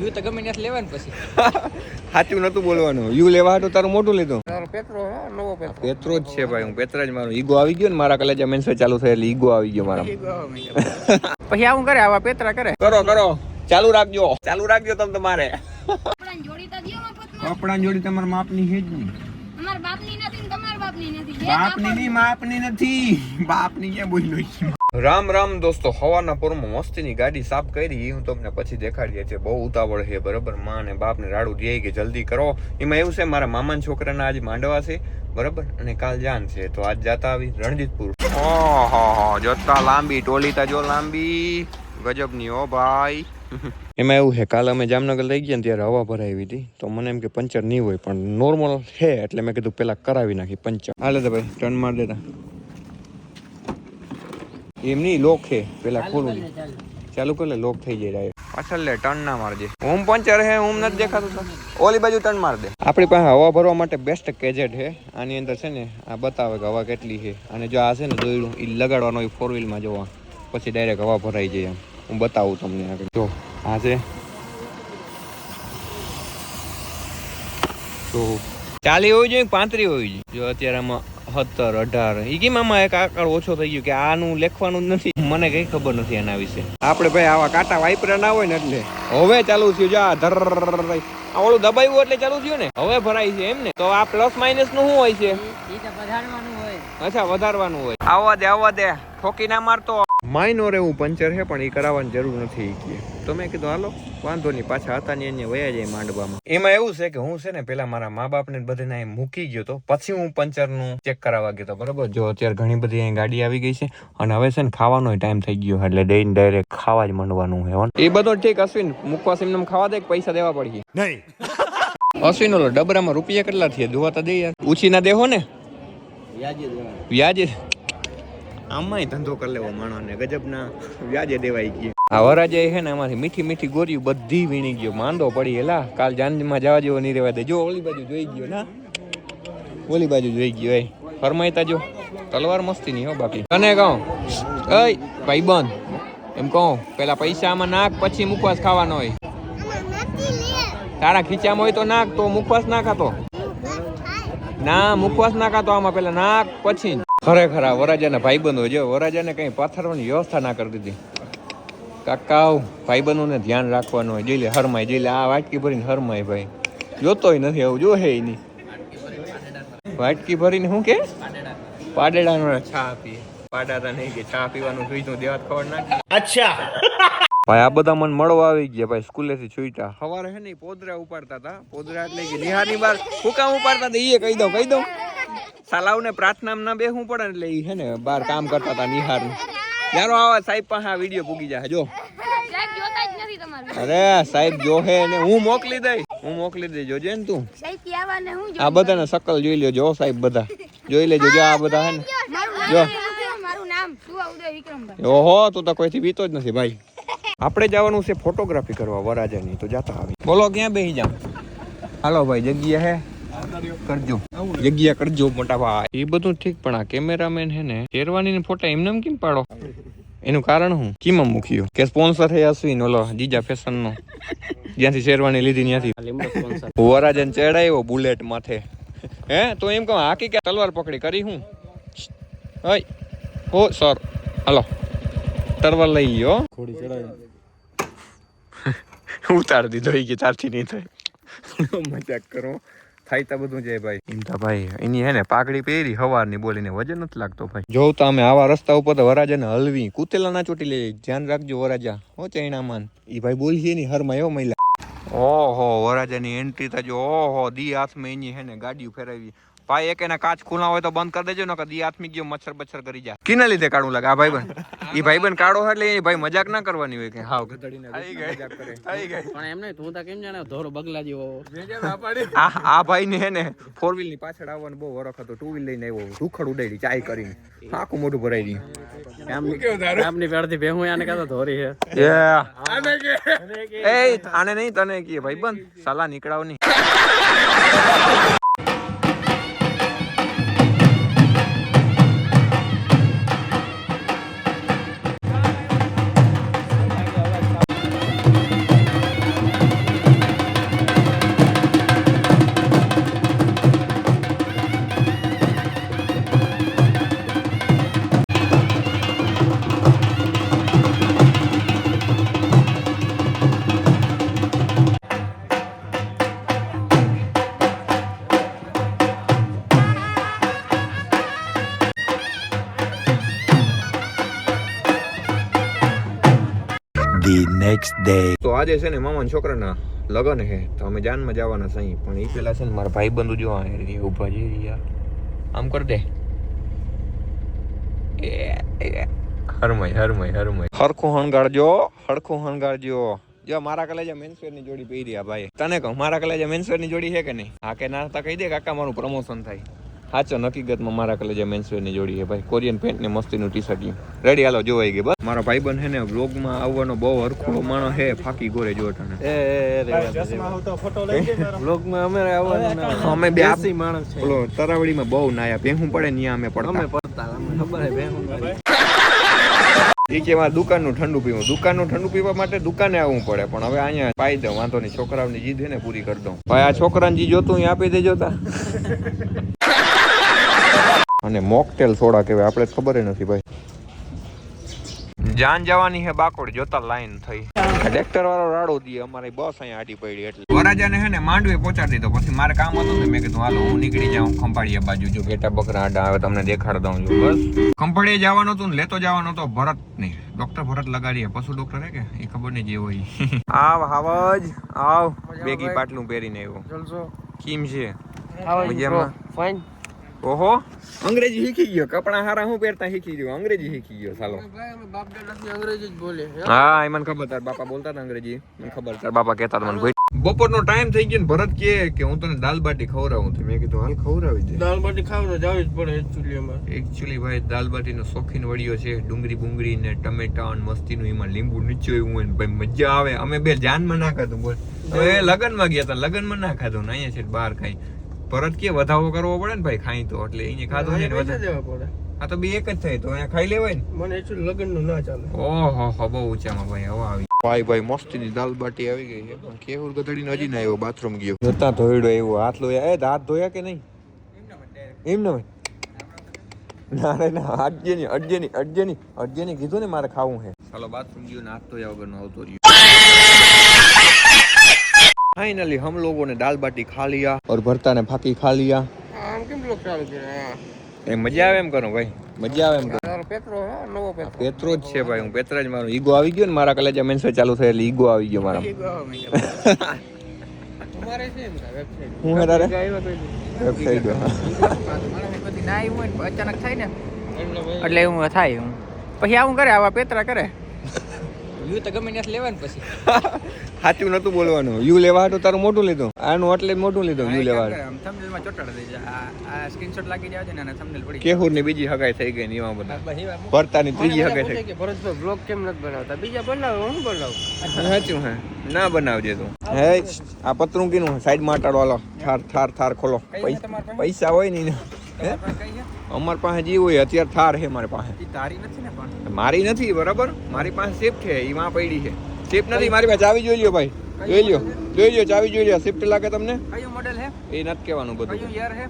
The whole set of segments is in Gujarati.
યુ તો ગમે ત્યાં લેવાનું પછી. સાચું નતું બોલવાનું. યુ લેવા હતો તારું મોટું લીધું. તારો પેટ્રો નવો પેટ્રો પેત્રો જ છે ભાઈ હું પેત્ર જ મારું. ઈગો આવી ગયો ને મારા કલેજા મેન્સર ચાલુ થાય એટલે ઈગો આવી ગયો મારા પછી આવું કરે આવા પેતરા કરે? કરો કરો. ચાલુ રાખજો. ચાલુ રાખજો તમે તમારે. કપડાં જોડી તો દ્યો મફતમાં. કપડા જોડી તમારા માપની છે જ નહીં. અમારા બાપની નથી તમારા બાપની નથી. બાપની માપની નથી. બાપની ક્યાં બોલ્યો રામ રામ દોસ્તો હવાના પોરમાં મસ્તીની ગાડી સાફ કરી. એ હું તમને પછી દેખાડીએ છે બહુ ઉતાવળ છે બરાબર? માં અને બાપ ને રાડું દે કે જલ્દી કરો. એમાં એવું છે મારા મામાના છોકરાના આજે માંડવા છે બરાબર? અને કાલ જાન છે તો આજ જાતા આવી રણજીતપુર. ઓહો જોતા લાંબી ટોલી તા જો લાંબી. ગજબની ઓ ભાઈ. એમાં એવું છે કાલે અમે જામનગર લઈ ગયા ને ત્યારે હવા ભરાવી હતી. તો મને એમ કે પંચર નહીં હોય પણ નોર્મલ છે એટલે મેં કીધું પેલા કરાવી નાખી પંચર. હાલે તો ભાઈ ટર્ન માર દેતા. એમ નહીં લોક છે પેલા ખોલું ચાલુ. કરે લોક થઈ જાય direct. પાછળ લે ટર્ન ના મારજે. ઓમ પંચર હે ઓમ નથી દેખાતું ઓલી બાજુ ટર્ન માર દે. આપણી પાસે હવા ભરવા માટે બેસ્ટ કેજેટ છે. આની અંદર છે ને આ બતાવે કે હવા કેટલી છે. અને જો આ છે ને દોયડું એ લગાડવાનો હોય ફોર વ્હીલમાં જોવા પછી ડાયરેક્ટ હવા ભરાઈ જાય એમ. હું બતાવું તમને આગળ. જો આ છે. તો ચાલી હોવી જોઈએ પાંતરી પાંત્રી હોવી જોઈએ? જો અત્યારે આમાં સત્તર અઢાર. ઈ કેમ આમાં એક આકાર ઓછો થઈ ગયો કે આનું લેખવાનું જ નથી? મને કઈ ખબર નથી એના વિશે. આપણે ભાઈ આવા કાંટા વાઇપરા ના હોય ને એટલે. હવે ચાલુ થયું જા આ ધર ઓલું દબાવ્યું એટલે ચાલુ થયું ને? હવે ભરાય છે એમ ને? તો આ પ્લસ માઇનસનું શું હોય છે? અચ્છા વધારવાનું હોય. આવવા દે આવવા દે ઠોકી ના મારતો. માઇનોર એવું પંચર છે પણ એ કરાવવાની જરૂર નથી કે. તો મેં કીધું હાલો વાંધો નહીં પાછા હતા ને એને વયા જાય માંડવામાં. એમાં એવું છે કે હું છે ને પેલા મારા મા બાપ ને બધાને અહીં મૂકી ગયો તો પછી હું પંચરનું ચેક કરાવવા ગયો તો બરોબર? જો અત્યારે ઘણી બધી અહીં ગાડી આવી ગઈ છે અને હવે છે ને ખાવાનો ટાઈમ થઈ ગયો એટલે ડેઈને ડાયરેક્ટ ખાવા જ માંડવાનું હે એ બધો ઠીક અશ્વિન મૂકવા સિમ ખાવા દે કે પૈસા દેવા પડી નહીં. અશ્વિન ઓલો ડબરામાં રૂપિયા કેટલા થયા? જોવા તો દે યાર. ઉછી ના દેહો ને? વ્યાજે આમાંય ધંધો કરી લેવો માણસને ગજબના વ્યાજે દેવાઈ ગઈ આ વરાજે છે ને આમાંથી મીઠી મીઠી ગોરીઓ બધી વીણી ગયો. માંદો પડી એલા. કાલ જાનમાં જવા જેવો નહીં રહેવા દે. જો ઓલી બાજુ જોઈ ગયો ના. ઓલી બાજુ જોઈ ગયો એ. ફરમાઈતા જો. તલવાર મસ્તી નહીં હો બાકી તને કહું. અય ભાઈ બંધ. એમ કહું પેલા પૈસા આમાં નાખ પછી મુખવાસ ખાવાનો હોય. તારા ખીચામાં હોય તો નાખ તો મુખવાસ ના ખાતો. ના, મુખવાસ ના કાતો આમાં પેલા નાક પછી ખરેખર આ વરાજાના ભાઈબંધો જો વરાજાને કઈ પાથરવાની વ્યવસ્થા ના કરી દીધી. કાકાઓ ભાઈબંધોને ધ્યાન રાખવાનું હોય. જોઈ લે હરમાય જોઈ લે, આ વાટકી ભરીને હરમાય ભાઈ. જોતોય નથી આવું જો હે નહીં. વાટકી ભરીને શું કે? પાડેડાનો ચા પીએ. પાડાતા નહીં કે ચા પીવાનું જોઈ તો દેવાત ખબર ના અચ્છા. ભાઈ આ બધા મને મળવા આવી ગયા ભાઈ સ્કૂલેથી છૂટા સવારે હે ને પોદરા ઉપાડતા હતા. પોદરા એટલે કે નિહારની બાર હું કામ ઉપાડતા હતા ઈ કહી દઉં કહી દઉં. સાલાવને પ્રાર્થનામાં ના બેસવું પડે એટલે એ હે ને બાર કામ કરતા હતા નિહાર યારો આવા સાહેબ પાસે આ વીડિયો પૂગી જાય જો. સાહેબ જોતા જ નથી તમારું. અરે સાહેબ જોહે ને હું મોકલી દઈ હું મોકલી દઈ જોજે ને તું. આ બધાને શકલ જોઈ લેજો સાહેબ બધા. જોઈ લેજો જો આ બધા હે ને. જો. નામ મારું નામ સુવા ઉદય વિક્રમભાઈ. ઓહો તું તો કોઈથી બીતો જ નથી ભાઈ. આપણે જવાનું છે ફોટોગ્રાફી કરવા વરાજાની તો જાતા આવી બોલો ક્યાં બેસી જાવ હાલો ભાઈ જગ્યા હે? કરજો. જગ્યા કરજો મોટા ભાઈ. એ બધું ઠીક પણ આ કેમેરામેન હે ને શેરવાની ફોટા એમને એમ કેમ પાડો? એનું કારણ હું કીમાં મૂક્યું? કે સ્પોન્સર હે અશ્વિન ઓલો જીજા ફેશન નો જ્યાંથી શેરવાની લીધી ત્યાંથી. વરાજન ચડાયો બુલેટ માથે. હે? તો એમ કહું હાકી કે તલવાર પકડી કરી હું? ઓય ઓ સર. હાલો. તરવાર લઈ ગયો ઉતાર દીધો એ ગીતારથી નહીં થાય. મજાક કરો. થાય તો બધું જાય ભાઈ. એમ તો ભાઈ એની હે ને પાઘડી પહેરી હવારની બોલીને વજન નથી લાગતો ભાઈ. જો તો અમે આવા રસ્તા ઉપર તો વરાજાને હલવી કૂતેલા ના ચોટી લે. ધ્યાન રાખજો વરાજા. હો ચૈણામાન. એ ભાઈ બોલી છે ની હરમાં એવો મહિલા. ઓહો વરાજાની એન્ટ્રી થજો. ઓહો દી હાથમાં એની હે ને ગાડીઓ ફેરવી. ભાઈ એક એના કાચ ખુલ્લા હોય તો બંધ કરી દેજો ને કે દી આથમી ગયો મચ્છર બચ્છર કરી જાય. કિના લીધે કાઢું લાગે? આ ભાઈબંધ? ઈ ભાઈબંધ કાઢો એટલે એ ભાઈ મજાક ના કરવાની હોય કે હાવ ગધડીને મજાક કરે. થઈ ગઈ પણ એમ નહીં તું તો કેમ જાણે ધોરો બગલા જેવો આ આ ભાઈ ને ને ફોર વ્હીલની પાછળ આવવાનું બહુ વરખ હતો. ટુ વ્હીલ લઈને આવ્યો. રૂખડ ઉડાડી ચાય કરીને. આખું મોઢું ભરાઈ ગયું. આપની પેડથી ભેહું આને ધોરી છે. એ આને નહીં તને કે ભાઈ બંધ સાલા નીકળાવ નહીં next ડે તો આજે છે ને મામા છોકરાના લગન હે તો અમે જાનમાં જવાના સહી પણ એ પેલા છે ને મારા ભાઈ બંધુ જો અહીંયા ઊભા છે યાર. આમ કર દે. હરમય હરમય હરમય. હરખું હણગાડજો હરખું હણગાડજો જો મારા કલેજા મેન્સવેરની જોડી પહેરી આ ભાઈ તને કહું, મારા કલેજા મેન્સવેરની જોડી છે કે નહીં? હા કે ના? તા કહી દે કાકા, મારું પ્રમોશન થાય. સાચો હકીકતમાં મારા કલેજે મેન્સવેરની જોડી છે ભાઈ. કોરિયન પેન્ટ ને મસ્તીનું ટી શર્ટ રેડી હાલો જોવાઈ ગઈ બસ. મારા ભાઈ બન હે ને વ્લોગમાં આવવાનો બહુ હરખો માણો હે ફાકી ગોરે જો તને. બ્લોગમાં અમે આવવાનું અમે બે આસી માણસ છે. ઓલો તરાવડીમાં બહુ નાયા ભેહું પડે ને અમે પડતા. અમે પડતા અમને ખબર હે ભેહું એ કે મારે દુકાનનું ઠંડુ પીવું. દુકાનનું ઠંડુ પીવા માટે દુકાને આવવું પડે પણ હવે અહીંયા પાઈ દઉં વાંધો નહીં. છોકરાઓની જીદ હે ને પૂરી કરી દઉં. ભાઈ આ છોકરાની જી જોતું એ આપી દેજો તા. અને મોકટેલ સોડા કહેવાય આપણે ખબર નથી ભાઈ. જાન જવાની હે બાકોડ જોતા લાઈન થઈ. ટ્રેક્ટર વાળો રાડો દીએ અમારી બસ અહીંયા આડી પડી એટલે. વરાજાને હે ને માંડવી પહોંચાડી દીધો. પછી મારે કામ હતું ને મેં કીધું હાલો હું નીકળી જાઉં ખંભાળીએ બાજુ. જો બેટા બકરા આડા આવે તમને દેખાડ દઉં છું. બસ. ખંભાળીએ જવાનું હતું ને લેતો જવાનો હતો ભરત નહીં. ડોક્ટર ભરત લગાડીએ. પશુ ડોક્ટર હે કે? એ ખબર નહીં જે હોય આવ હાવજ. આવ. બેગી પાટલું પહેરીને આવ્યો. જલસો. કેમ છે. આવો મજામાં? ફાઇન ઓહો અંગ્રેજી શીખી ગયો. કપડા હારા હું પહેરતા શીખી ગયો? અંગ્રેજી શીખી ગયો અંગ્રેજી જ બોલે. હા? એ મને ખબર તાર બાપા બોલતા હતા અંગ્રેજી. મને ખબર તાર બાપા કહેતા મને ભાઈ બપોરનો ટાઈમ થઈ ગયો ને ભરત કે કે હું તને દાલ બાટી ખવડાવું છું. મેં કીધું હાલ ખવડાવી દે. દાલ બાટી ખાવ તો જાવી જ પડે એકચ્યુઅલી અમારે. એકચ્યુઅલી ભાઈ દાલ બાટીનો શોખીન વળ્યો છે ડુંગળી બુંગળી ને ટમેટા ને મસ્તીનું એમાં લીંબુ નીચોયું હોય ને ભાઈ મજા આવે. અમે બે જાનમાં ના ખાધું બોલ. તો એ લગનમાં ગયા હતા લગનમાં ના ખાધું ને અહીંયા છે બહાર ખાઈ. ભરત કે વધાવો કરવો પડે ને ભાઈ ખાઈ તો. એટલે એને ખાધો ને વધારે. દેવા પડે. આ તો બે એક જ થાય તો. અહીંયા ખાઈ લેવાય ને? મને એટલું લગ્નનું ના ચાલે. ઓહો હો બહુ ઊંચામાં ભાઈ હવા આવી. ભાઈ ભાઈ મસ્તીની દાલ બાટી આવી ગઈ છે. પણ કેવું ગધડીને હજી ના આવ્યો બાથરૂમ ગયો. જતા ધોઈડો એવો હાથ લોયા એ હાથ ધોયા કે નહીં? એમ ના ના રે ના અડજે ની અડજે ની અડજે ની અડજે ની કીધું ને મારે ખાવું છે. ચાલો બાથરૂમ ગયો ને હાથ ધોયા વગરનો આવતો રહ્યો. फाइनली हम लोगों ने दाल बाटी खा लिया और भरता ने फाकी खा लिया આમ કેમ લોક ચાલુ કરે એ મજા આવે એમ કરો ભાઈ મજા આવે એમ કરો તારો પેટ્રો હે નવો પેટ્રો પેત્રો જ છે ભાઈ હું પેત્રા જ મારું ઈગો આવી ગયો ને મારા કલેજા મેન્સર ચાલુ થાય એટલે ઈગો આવી ગયો મારા તમારે છે એમ વેબસાઈટ હું હે તારે આવ્યા કોઈ વેબસાઇટ બધી ના આવ્યું હોય ને અચાનક થાય ને એટલે એવું થાય હું પછી આવું કરે આવા પેતરા કરે વ્યૂ તો ગમે ત્યાં લેવાનું પછી. સાચું નતું બોલવાનું. યુ લેવા હાટું તારું મોટું લીધું. આનું એટલે મોટું લીધું યુ લેવા હાટું. થંબનેલમાં ચોટાડી દેજે આ આ સ્ક્રીનશોટ લાગી જાય છે ને થંબનેલ પડી કેહુરની બીજી હગાઈ થઈ ગઈ ને એવા બધા. ભરતા ની ત્રીજી હગાઈ થઈ કે ભરતભાઈ બ્લોગ કેમ નથી બનાવતા? બીજા બનાવો હું બનાવું? સાચું હે ના બનાવજે તું. હે આ પતરું કીનું સાઈડમાં અટાડો હાલો. થાર થાર થાર ખોલો. પૈસા? હોય ને અમાર પાસે જે હોય અત્યારે થાર છે મારી પાસે. તારી નથી ને પણ? મારી નથી બરાબર? મારી પાસે શિફ્ટ છે એ માં પડી છે. શિફ્ટ નથી મારી પાસે ચાવી જોઈ લ્યો ભાઈ. જોઈ લ્યો. જોઈ લ્યો ચાવી જોઈ લ્યો. સેફ્ટ લાગે તમને? કયું મોડેલ હે એ નથી કહેવાનું બધું. કયું યર ગઈ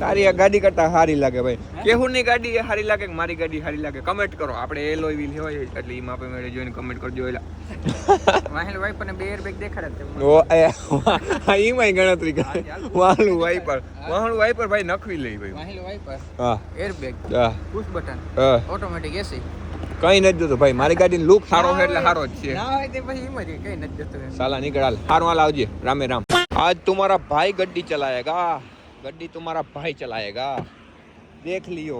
તારી ગાડી કરતા સારી લાગે ભાઈ. કેહું ની ગાડી એ સારી લાગે મારી ગાડી સારી લાગે? કમેન્ટ કરો. આપણે એલોય વ્હીલ હોય એટલે એમાં આપણે મેળે જોઈને કમેન્ટ કરજો એલા. વાહેલ વાઈપર ને બે એરબેગ દેખાડે ઓ એમાં ગણતરી કરે. વાહલું વાઈપર વાહલું વાઈપર ભાઈ નખવી લઈ ભાઈ. વાહલું વાઈપર હા. એરબેગ હા. પુશ બટન હા. ઓટોમેટિક એસી કઈ નથી જોતું ભાઈ. મારી ગાડી લુક સારો છે એટલે સારો જ છે. સાલા નીકળાલ હારું હાલ આવજે. રામે રામ. આજ તું મારા ભાઈ ગડ્ડી ચલાયેગા हाल हार वाला आवजे रामे राम आज तुम्हारा भाई गड्डी चलाएगा गड्डी तुम्हारा भाई चलाएगा देख लियो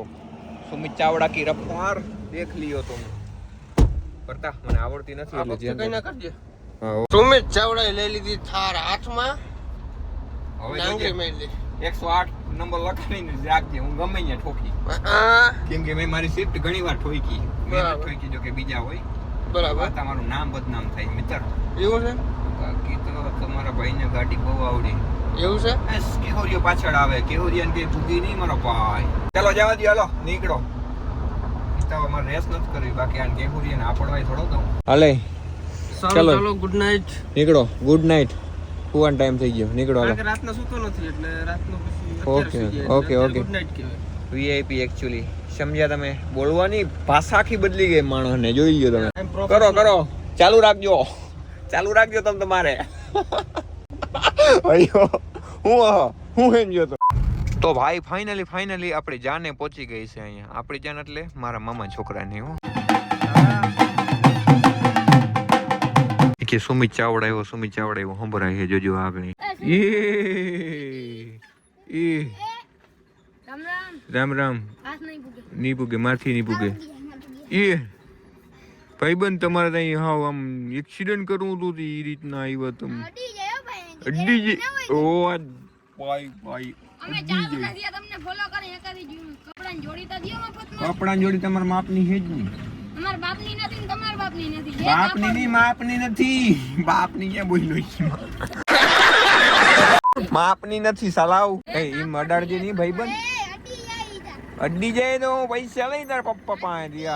सुमित चावड़ा की रफ्तार देख लियो तुम કરતા મને આવડતી નથી એટલે કઈ જેમ ના કરજે હા, ઓ. સુમિત ચાવડાએ લઈ લીધી થાર હાથમાં હવે ડાંગરી જોજે, મારી લીધી 108 નંબર લખાવીને જ રાખજે હું ગમે ત્યાં ઠોકી આ કેમ કે મેં મારી શિફ્ટ ઘણી વાર ઠોકી મેં નથી બરાબર. ઠોકી જો કે બીજા હોય બરાબર તમારું નામ બદનામ થાય મિત્ર એવું છે બાકી તો તમારા ભાઈને ગાડી બહુ આવડી એવું છે? કેહોરિયો પાછળ આવે. કેહોરિયાને કઈ ભૂગી નહીં મારો ભાઈ. ચાલો જવા દો હાલો નીકળો. અમારે રેસ નથી કરવી. બાકી આ કેહોરિયાને આપડવાય થોડો તો હાલે. ચાલો ચાલો. ચાલો ગુડ નાઇટ નીકળો. ગુડ નાઇટ કુવાન ટાઈમ થઈ ગયો. નીકળો હાલો. રાતનો સૂતો નથી એટલે રાતનો પછી okay, okay, okay. Good night કહેવાય. વીઆઈપી એક્ચ્યુઅલી સમજ્યા તમે? બોલવાની ભાષા આખી બદલી ગઈ માણસને. જોઈ ગયો તમે. કરો કરો. ચાલુ રાખજો. ચાલુ રાખજો તમે તમારે. અయ్యో હું હું એમ ગયો તો. તો ભાઈ ફાઇનલી ફાઇનલી આપણી જાને પહોંચી ગઈ છે અહીંયા. આપણી જાન એટલે મારા મામા છોકરાની હું. કે સુમિત ચાવડા આવ્યો સુમિત ચાવડા આવ્યો સંભળાય છે જોજો આગળ એ એ. રામ રામ. રામ રામ. નહીં પૂગે. મારથી નહીં પૂગે. એ. ભાઈબંધ તમારે ત્યાં હાવ આમ એક્સિડન્ટ કરવું હતું એ રીતના આવ્યા તમે. અડી જે ઓ ભાઈ ભાઈ. અમે ચાલુ નથી આ તમને ફોલો કરી એકાદી જીવ જોડી તો દિયો મફતમાં. કપડાં જોડી તમારા માપની છે જ નહીં. અમાર બાપની નથી ને તમારા બાપની નથી. બાપની માપની નથી. બાપની ક્યાં છે? માપની નથી સલાવ. એ ભાઈબંધ. અડી જાય તો પૈસા લઈ તાર પપ્પા પાસે.